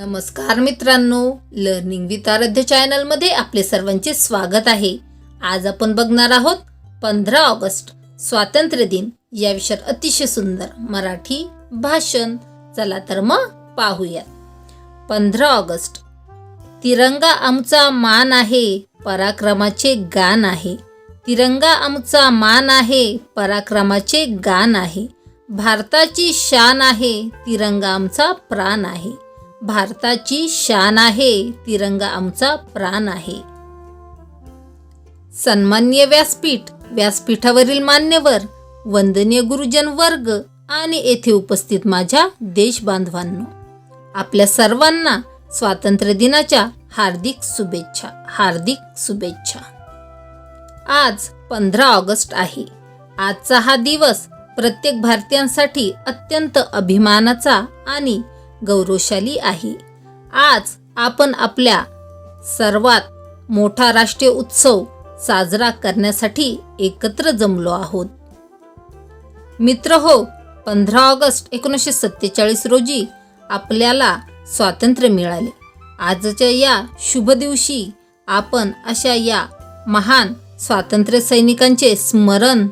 नमस्कार मित्रांनो learning with आराध्य चॅनलमध्ये आपले सर्वांचे स्वागत आहे. आज आपण बघणार आहोत पंधरा ऑगस्ट स्वातंत्र्य दिन. या विषयावर अतिशय सुंदर मराठी भाषण. चला तर मग पाहूयात. पंधरा ऑगस्ट. तिरंगा आमचा मान आहे पराक्रमाचे गान आहे. तिरंगा आमचा मान आहे पराक्रमाचे गान आहे. भारताची शान आहे तिरंगा आमचा प्राण आहे. भारताची शान आहे तिरंगा आमचा प्राण आहे. सन्मान्य व्यासपीठ व्यासपीठावरील मान्यवर वंदनीय गुरुजन वर्ग आणि येथे उपस्थित माझ्या देशबांधवांनो आपल्या सर्वांना स्वातंत्र्य दिनाच्या हार्दिक शुभेच्छा हार्दिक शुभेच्छा. आज पंधरा ऑगस्ट आहे. आजचा हा दिवस प्रत्येक भारतीयांसाठी अत्यंत अभिमानाचा आणि गौरवशाली आहे. आज आपण आपल्या सर्वात मोठा राष्ट्रीय उत्सव साजरा करण्यासाठी एकत्र जमलो आहोत. मित्र हो पंधरा ऑगस्ट एकोणीसशे सत्तेचाळीस रोजी आपल्याला स्वातंत्र्य मिळाले. आजच्या या शुभ दिवशी आपण अशा या महान स्वातंत्र्य सैनिकांचे स्मरण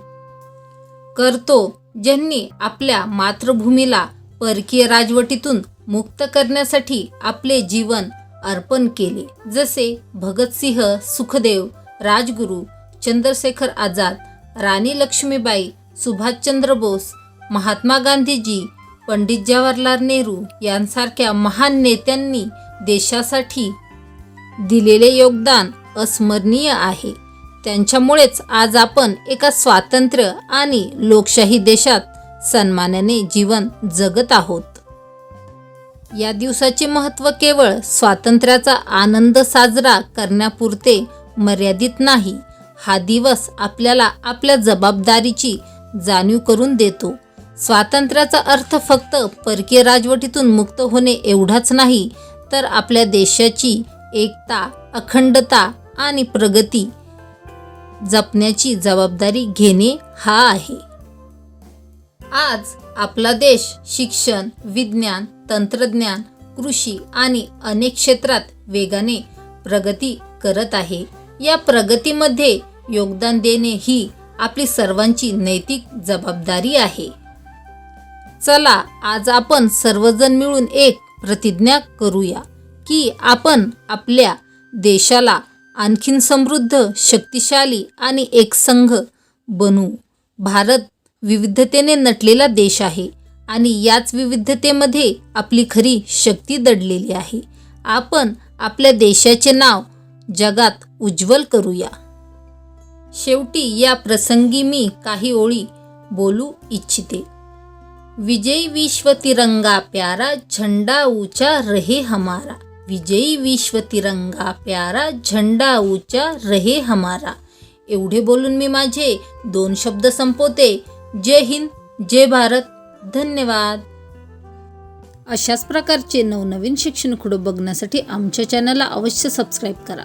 करतो ज्यांनी आपल्या मातृभूमीला परकीय राजवटीतून मुक्त करण्यासाठी आपले जीवन अर्पण केले. जसे भगतसिंह सुखदेव राजगुरू चंद्रशेखर आझाद राणी लक्ष्मीबाई सुभाषचंद्र बोस महात्मा गांधीजी पंडित जवाहरलाल नेहरू यांसारख्या महान नेत्यांनी देशासाठी दिलेले योगदान अस्मरणीय आहे. त्यांच्यामुळेच आज आपण एका स्वातंत्र्य आणि लोकशाही देशात सन्मानाने जीवन जगत आहोत. या दिवसाचे महत्त्व केवळ स्वातंत्र्याचा आनंद साजरा करण्यापुरते मर्यादित नाही. हा दिवस आपल्याला आपल्या जबाबदारीची जाणीव करून देतो. स्वातंत्र्याचा अर्थ फक्त परकीय राजवटीतून मुक्त होणे एवढाच नाही तर आपल्या देशाची एकता अखंडता आणि प्रगती जपण्याची जबाबदारी घेणे हा आहे. आज आपला देश शिक्षण विज्ञान तंत्रज्ञान कृषी आणि अनेक क्षेत्रात वेगाने प्रगती करत आहे. या प्रगतीमध्ये योगदान देणे ही आपली सर्वांची नैतिक जबाबदारी आहे. चला आज आपण सर्वजण मिळून एक प्रतिज्ञा करूया की आपण आपल्या देशाला आणखीन समृद्ध शक्तिशाली आणि एकसंघ बनवू भारत विविधतेने नटलेला देश आहे आणि याच विविधतेमध्ये आपली खरी शक्ती दडलेली आहे. आपण आपल्या देशाचे नाव जगात उज्ज्वल करूया. शेवटी या प्रसंगी मी काही ओळी बोलू इच्छिते. विजयी विश्व तिरंगा प्यारा झंडा ऊंचा रहे हमारा. विजयी विश्व तिरंगा प्यारा झंडा ऊंचा रहे हमारा. एवढे बोलून मी माझे दोन शब्द संपवते. जय हिंद जय भारत धन्यवाद. अशाच प्रकारचे नवनवीन शिक्षण खुडं बघण्यासाठी आमच्या चॅनलला अवश्य सबस्क्राईब करा.